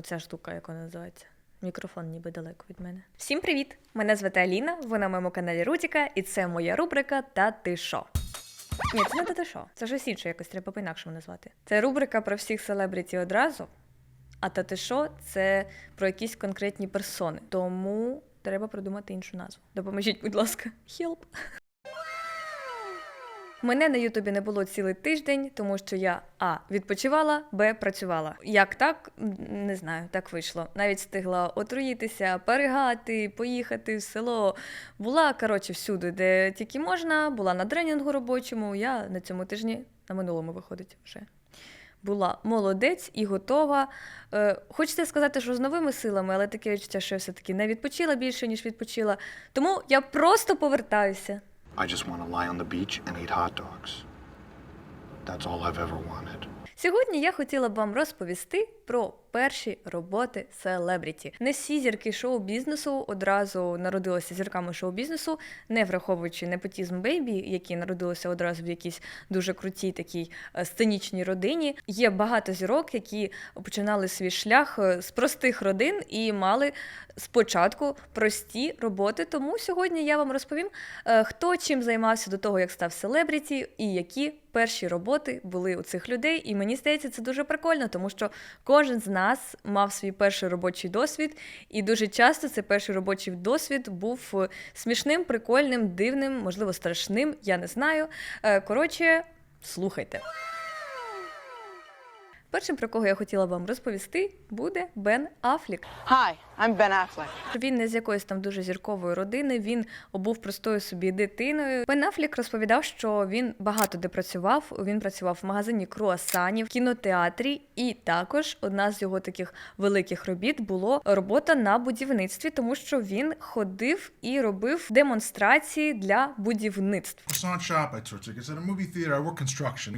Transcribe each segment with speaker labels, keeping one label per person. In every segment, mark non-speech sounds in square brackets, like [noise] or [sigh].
Speaker 1: Оця штука, як вона називається. Мікрофон ніби далеко від мене. Всім привіт! Мене звати Аліна, ви на моєму каналі Рутіка, і це моя рубрика Та ти шо. Ні, це не та ти шо. Це щось інше, якось треба по-інакшому назвати. Це рубрика про всіх селебріті одразу. А та ти шо це про якісь конкретні персони. Тому треба придумати іншу назву. Допоможіть, будь ласка, Help. Мене на Ютубі не було цілий тиждень, тому що я А. Відпочивала, Б. Працювала. Як так? Не знаю, так вийшло. Навіть встигла отруїтися, перегати, поїхати в село. Була, коротше, всюди, де тільки можна, була на тренінгу робочому. Я на цьому тижні, на минулому виходить вже. Була молодець і готова. Е, хочеться сказати, що з новими силами, але таке відчуття, що я все-таки не відпочила більше, ніж відпочила. Тому я просто повертаюся.
Speaker 2: I just want to lie on the beach and eat hot dogs. That's all I've ever wanted.
Speaker 1: Сьогодні я хотіла б вам розповісти про перші роботи селебріті. Не всі зірки шоу-бізнесу одразу народилися зірками шоу-бізнесу, не враховуючи непотізм бейбі, які народилися одразу в якійсь дуже крутій такій е, сценічній родині. Є багато зірок, які починали свій шлях е, з простих родин і мали спочатку прості роботи. Тому сьогодні я вам розповім, е, хто чим займався до того, як став селебріті, і які перші роботи були у цих людей. І мені здається, це дуже прикольно, тому що кожен з нас мав свій перший робочий досвід, і дуже часто цей перший робочий досвід був е, смішним, прикольним, дивним, можливо, страшним. Я не знаю. Е, Коротше, слухайте. Першим, про кого я хотіла вам розповісти, буде Бен Афлік.
Speaker 3: Hi, I'm Ben Affleck.
Speaker 1: Він не з якоїсь там дуже зіркової родини. Він був простою собі дитиною. Бен Афлік розповідав, що він багато де працював. Він працював в магазині круасанів, кінотеатрі, і також одна з його таких великих робіт було робота на будівництві, тому що він ходив і робив демонстрації для будівництв.
Speaker 4: croissant shop I took tickets at a movie theater. I work construction,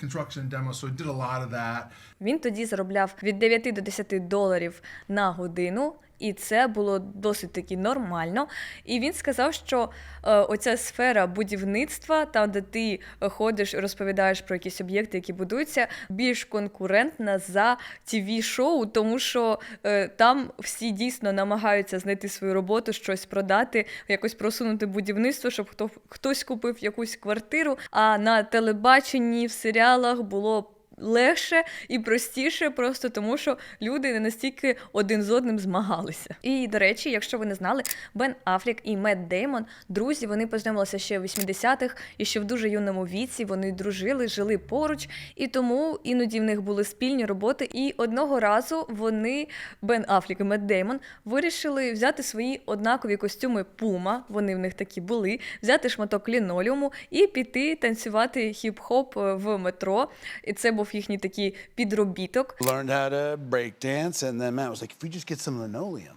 Speaker 4: construction demo, so I did a lot of that.
Speaker 1: Він тоді заробляв від 9 до 10 доларів на годину. І це було досить таки нормально. І він сказав, що е, оця сфера будівництва, там, де ти ходиш і розповідаєш про якісь об'єкти, які будуються, більш конкурентна за tv шоу тому що е, там всі дійсно намагаються знайти свою роботу, щось продати, якось просунути будівництво, щоб хто хтось купив якусь квартиру. А на телебаченні в серіалах було легше і простіше, просто тому що люди не настільки один з одним змагалися. І до речі, якщо ви не знали, Бен Афрік і Мет Деймон, друзі, вони познайомилися ще в 80-х, і ще в дуже юному віці вони дружили, жили поруч, і тому іноді в них були спільні роботи. І одного разу вони, Бен Афрік і Мет Деймон, вирішили взяти свої однакові костюми Пума, вони в них такі були, взяти шматок лінолеуму і піти танцювати хіп-хоп е, в метро. І це був їхній такий підробіток.
Speaker 5: learned how to break dance, and then Matt was like, if we just get some linoleum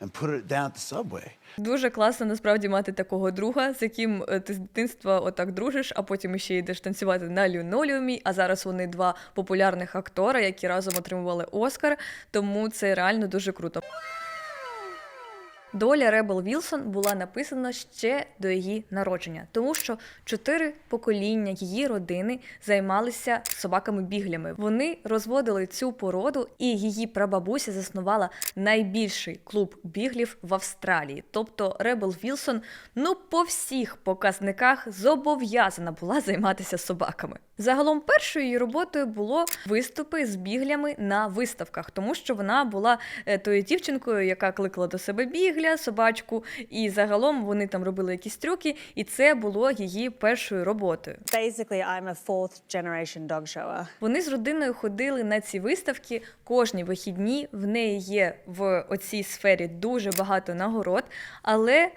Speaker 5: and put it down at the subway.
Speaker 1: Дуже класно насправді мати такого друга, з яким е, ти з дитинства отак дружиш, а потім ще йдеш танцювати на лінолеумі. А зараз вони два популярних актора, які разом отримували Оскар. Тому це реально дуже круто. Доля Ребел Вілсон була написана ще до її народження, тому що чотири покоління її родини займалися собаками-біглями. Вони розводили цю породу, і її прабабуся заснувала найбільший клуб біглів в Австралії. Тобто Ребел Вілсон, ну по всіх показниках зобов'язана була займатися собаками. Загалом першою її роботою було виступи з біглями на виставках, тому що вона була е, тою дівчинкою, яка кликала до себе бігля, собачку, і загалом вони там робили якісь трюки, і це було її першою роботою.
Speaker 6: Basically, I'm a fourth generation dog shower.
Speaker 1: Вони з родиною ходили на ці виставки кожні вихідні. В неї є в оцій сфері дуже багато нагород, але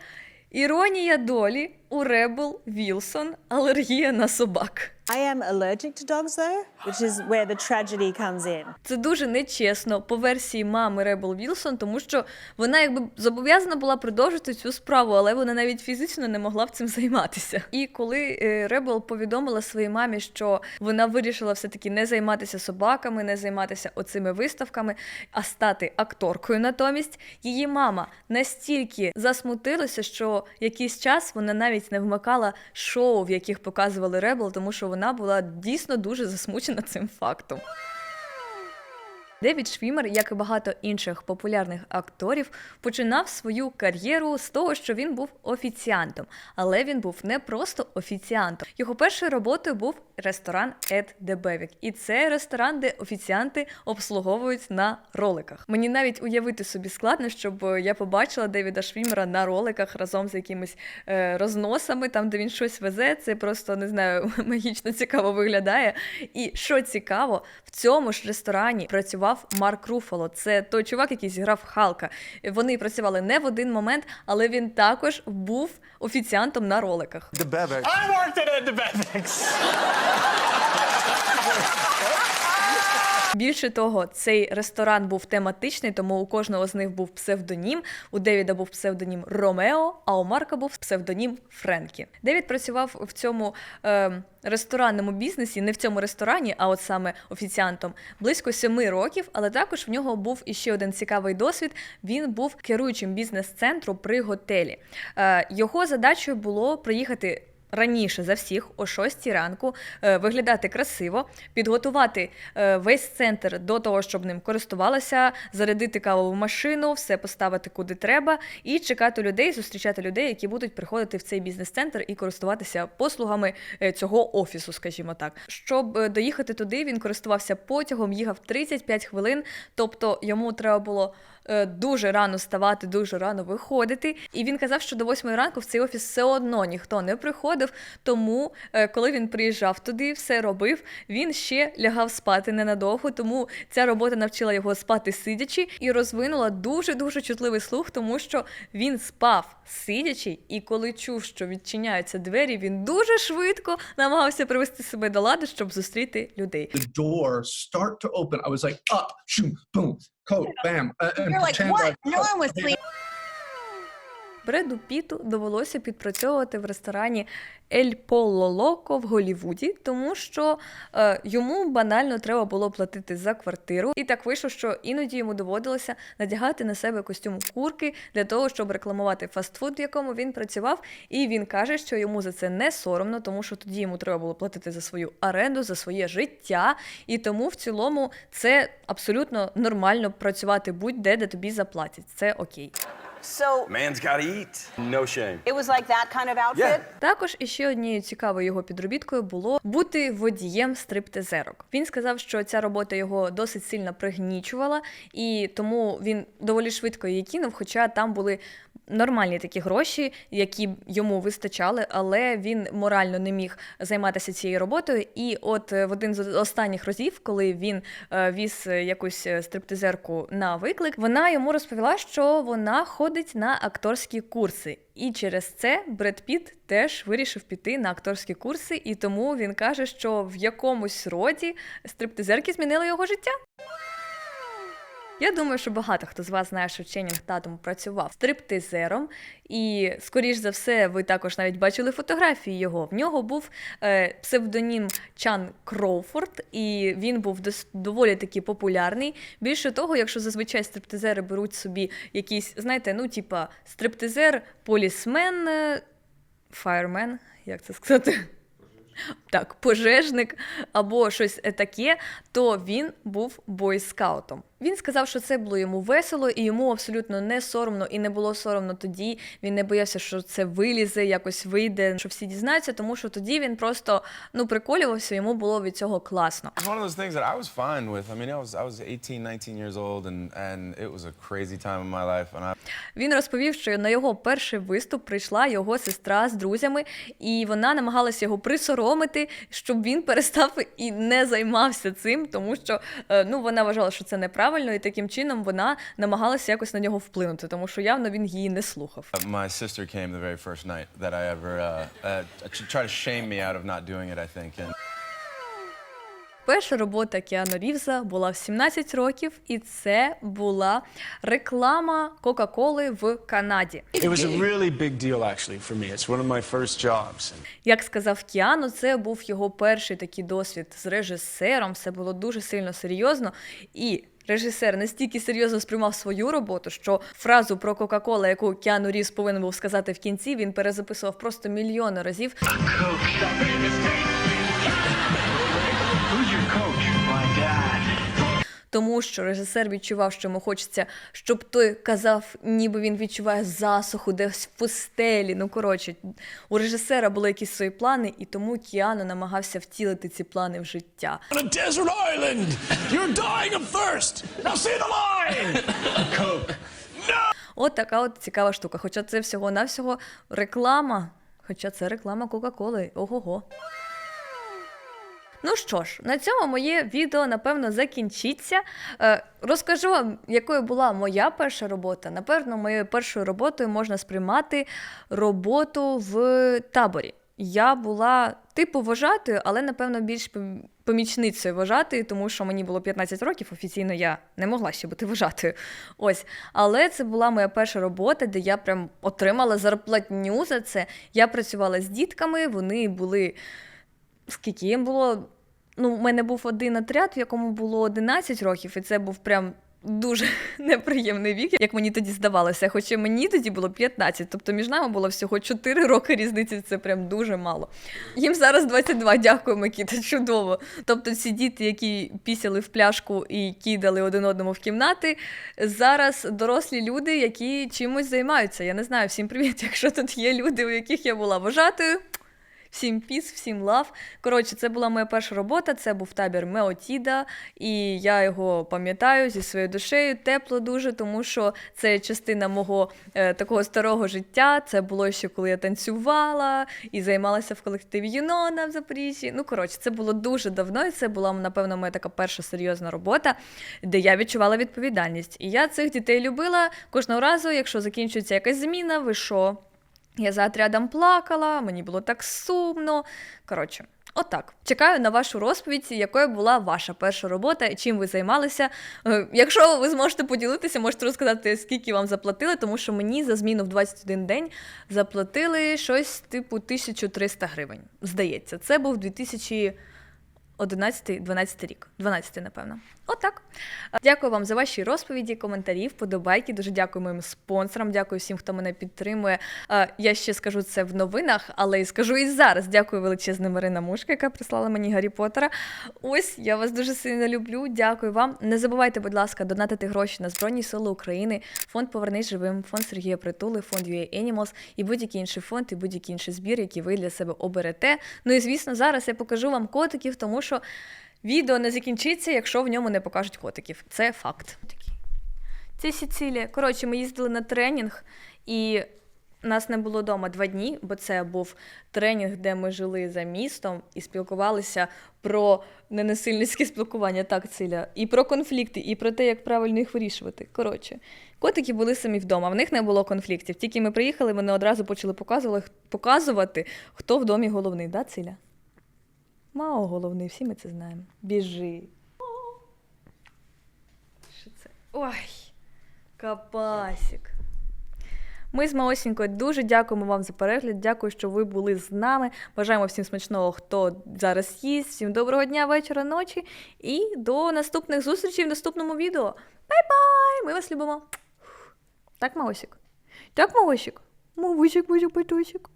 Speaker 1: іронія долі у Ребел Вілсон алергія на собак.
Speaker 6: I am allergic to dogs, though, which is where the tragedy comes in.
Speaker 1: Це дуже нечесно по версії мами Ребел Вілсон, тому що вона якби зобов'язана була продовжити цю справу, але вона навіть фізично не могла б цим займатися. І коли е, Ребел повідомила своїй мамі, що вона вирішила все-таки не займатися собаками, не займатися оцими виставками, а стати акторкою натомість, її мама настільки засмутилася, що якийсь час вона навіть не вмикала шоу, в яких показували Ребел, тому що вона була дійсно дуже засмучена цим фактом. Девід Швімер, як і багато інших популярних акторів, починав свою кар'єру з того, що він був офіціантом, але він був не просто офіціантом. Його першою роботою був ресторан Ед Дебевік, і це ресторан, де офіціанти обслуговують на роликах. Мені навіть уявити собі складно, щоб я побачила Девіда Швімера на роликах разом з якимись е, розносами, там де він щось везе. Це просто не знаю, [laughs] магічно цікаво виглядає. І що цікаво, в цьому ж ресторані працював Марк Руфало. Це той чувак, який зіграв Халка. Вони працювали не в один момент, але він також був офіціантом на роликах.
Speaker 5: The.
Speaker 7: I worked at The DeBevick's.
Speaker 1: Більше того, цей ресторан був тематичний, тому у кожного з них був псевдонім. У Девіда був псевдонім Ромео, а у Марка був псевдонім Френкі. Девід працював в цьому е, ресторанному бізнесі, не в цьому ресторані, а от саме офіціантом, близько семи років. Але також в нього був іще один цікавий досвід. Він був керуючим бізнес-центру при готелі. Е, його задачею було приїхати раніше за всіх, о 6 ранку, е, виглядати красиво, підготувати е, весь центр до того, щоб ним користувалися, зарядити кавову машину, все поставити куди треба, і чекати людей, зустрічати людей, які будуть приходити в цей бізнес-центр і користуватися послугами е, цього офісу, скажімо так. Щоб доїхати туди, він користувався потягом, їхав 35 хвилин, тобто йому треба було дуже рано вставати, дуже рано виходити. І він казав, що до 8 ранку в цей офіс все одно ніхто не приходив. Тому, е, коли він приїжджав туди, все робив, він ще лягав спати ненадовго. Тому ця робота навчила його спати сидячи і розвинула дуже дуже чутливий слух, тому що він спав сидячи, і коли чув, що відчиняються двері, він дуже швидко намагався привести себе до лади, щоб зустріти людей.
Speaker 7: The door start to open. I was like, up, shoom, boom, coat, bam. uh, and
Speaker 3: You're like, what? No one was
Speaker 7: "Oh,
Speaker 3: sleeping.
Speaker 1: Бреду Піту довелося підпрацьовувати в ресторані Ель Поло Локо в Голівуді, тому що е, йому банально треба було платити за квартиру. І так вийшло, що іноді йому доводилося надягати на себе костюм курки для того, щоб рекламувати фастфуд, в якому він працював. І він каже, що йому за це не соромно, тому що тоді йому треба було платити за свою оренду, за своє життя. І тому в цілому це абсолютно нормально працювати будь-де, де тобі заплатять. Це окей.
Speaker 3: So
Speaker 8: Man's gotta eat. No shame.
Speaker 3: it was like that kind of outfit?
Speaker 1: Також іще однією цікавою його підробіткою було бути водієм стриптизерок. Він сказав, що ця робота його досить сильно пригнічувала, і тому він доволі швидко її кинув, хоча там були. Нормальні такі гроші, які йому вистачали, але він морально не міг займатися цією роботою. І от е, в один з останніх разів, коли він е, віз е, якусь стриптизерку на виклик, вона йому розповіла, що вона ходить на акторські курси. І через це Бред Піт теж вирішив піти на акторські курси, і тому він каже, що в якомусь роді стриптизерки змінили його життя. Я думаю, що багато хто з вас знає, що Ченнінг Татум працював стриптизером, і, скоріш за все, ви також навіть бачили фотографії його. В нього був е, псевдонім Чан Кроуфорд, і він був дос- доволі таки популярний. Більше того, якщо зазвичай стриптизери беруть собі якісь, знаєте, ну, типа стриптизер, полісмен, е, фаєрмен, як це сказати? Так, пожежник або щось таке, то він був бойскаутом. Він сказав, що це було йому весело, і йому абсолютно не соромно і не було соромно тоді. Він не боявся, що це вилізе, якось вийде, що всі дізнаються, тому що тоді він просто ну приколювався, йому було від цього класно.
Speaker 8: It's one of those things that I was fine with. I mean, I was I was 18, 19 years old, and and it was a crazy time in my life. And I
Speaker 1: Він розповів, що на його перший виступ прийшла його сестра з друзями, і вона намагалася його присоромити, щоб він перестав і не займався цим, тому що е, ну вона вважала, що це неправильно, і таким чином вона намагалася якось на нього вплинути, тому що явно він її не слухав.
Speaker 8: my sister came the very first night that I ever uh, uh, tried to shame me out of not doing it. I think. And
Speaker 1: Перша робота Кіану Рівза була в 17 років, і це була реклама Кока-Коли в Канаді.
Speaker 9: It was a really big deal, actually, for me. It's one of my first jobs.
Speaker 1: Як сказав Кіану, це був його перший такий досвід з режисером. Все було дуже сильно серйозно. І режисер настільки серйозно сприймав свою роботу, що фразу про Кока-Кола, яку Кіану Рівз повинен був сказати в кінці, він перезаписував просто мільйони разів. Тому що режисер відчував, що йому хочеться, щоб той казав, ніби він відчуває засуху десь в пустелі. Ну коротше, у режисера були якісь свої плани, і тому Кіану намагався втілити ці плани в життя.
Speaker 9: On a desert island! You're dying of thirst! Now see the line!
Speaker 1: От така от цікава штука. Хоча це всього-навсього реклама. Хоча це реклама Кока-Коли. Ого-го. Ну що ж, на цьому моє відео напевно закінчиться. Е, розкажу вам, якою була моя перша робота. Напевно, моєю першою роботою можна сприймати роботу в таборі. Я була типу вожатою, але напевно більш помічницею вожатої, тому що мені було 15 років. Офіційно я не могла ще бути вожатою. Ось, але це була моя перша робота, де я прям отримала зарплатню за це. Я працювала з дітками, вони були скільки їм було. Ну, у мене був один отряд, в якому було 11 років, і це був прям дуже [laughs] неприємний вік, як мені тоді здавалося. Хоча мені тоді було 15, тобто між нами було всього 4 роки різниці, це прям дуже мало. Їм зараз 22, дякую, Микіта, чудово. Тобто ці діти, які пісяли в пляшку і кидали один одному в кімнати, зараз дорослі люди, які чимось займаються. Я не знаю, всім привіт, [laughs] якщо тут є люди, у яких я була вожатою. Всім піс, всім лав. Коротше, це була моя перша робота. Це був табір Меотіда, і я його пам'ятаю зі своєю душею. Тепло дуже, тому що це частина мого е, такого старого життя. Це було ще коли я танцювала і займалася в колективі Юнона в Запоріжжі. Ну, коротше, це було дуже давно, і це була, напевно, моя така перша серйозна робота, де я відчувала відповідальність. І я цих дітей любила кожного разу, якщо закінчується якась зміна, ви що? Я за отрядом плакала, мені було так сумно. Коротше, отак. Чекаю на вашу розповідь, якою була ваша перша робота і чим ви займалися. Е, Якщо ви зможете поділитися, можете розказати, скільки вам заплатили, тому що мені за зміну в 21 день заплатили щось типу 1300 гривень. Здається, це був 2011-12 рік. 12, напевно. Отак. Дякую вам за ваші розповіді, коментарі, вподобайки. Дуже дякую моїм спонсорам. Дякую всім, хто мене підтримує. Е, Я ще скажу це в новинах, але і скажу і зараз. Дякую величезне Марина Мушка, яка прислала мені Гаррі Поттера. Ось я вас дуже сильно люблю. Дякую вам. Не забувайте, будь ласка, донатити гроші на Збройні Сили України, фонд Повернись живим, фонд Сергія Притули, фонд UA Animals і будь-який інший фонд, і будь-який інший збір, який ви для себе оберете. Ну і звісно, зараз я покажу вам котиків, тому що. Відео не закінчиться, якщо в ньому не покажуть котиків. Це факт. Це Сіцилія. Коротше, ми їздили на тренінг, і нас не було вдома два дні, бо це був тренінг, де ми жили за містом і спілкувалися про ненасильницьке спілкування, так, Циля, і про конфлікти, і про те, як правильно їх вирішувати. Коротше, котики були самі вдома, в них не було конфліктів. Тільки ми приїхали, вони одразу почали показувати, хто в домі головний, да, Циля? Мао головний, всі ми це знаємо. Біжи. Що це? Ой, капасік. Ми з Маосінькою дуже дякуємо вам за перегляд. Дякую, що ви були з нами. Бажаємо всім смачного, хто зараз їсть. Всім доброго дня, вечора, ночі. І до наступних зустрічей в наступному відео. Бай-бай! Ми вас любимо. Так, Маосік? Так, Маосік? Мовичик, бузик, батусик.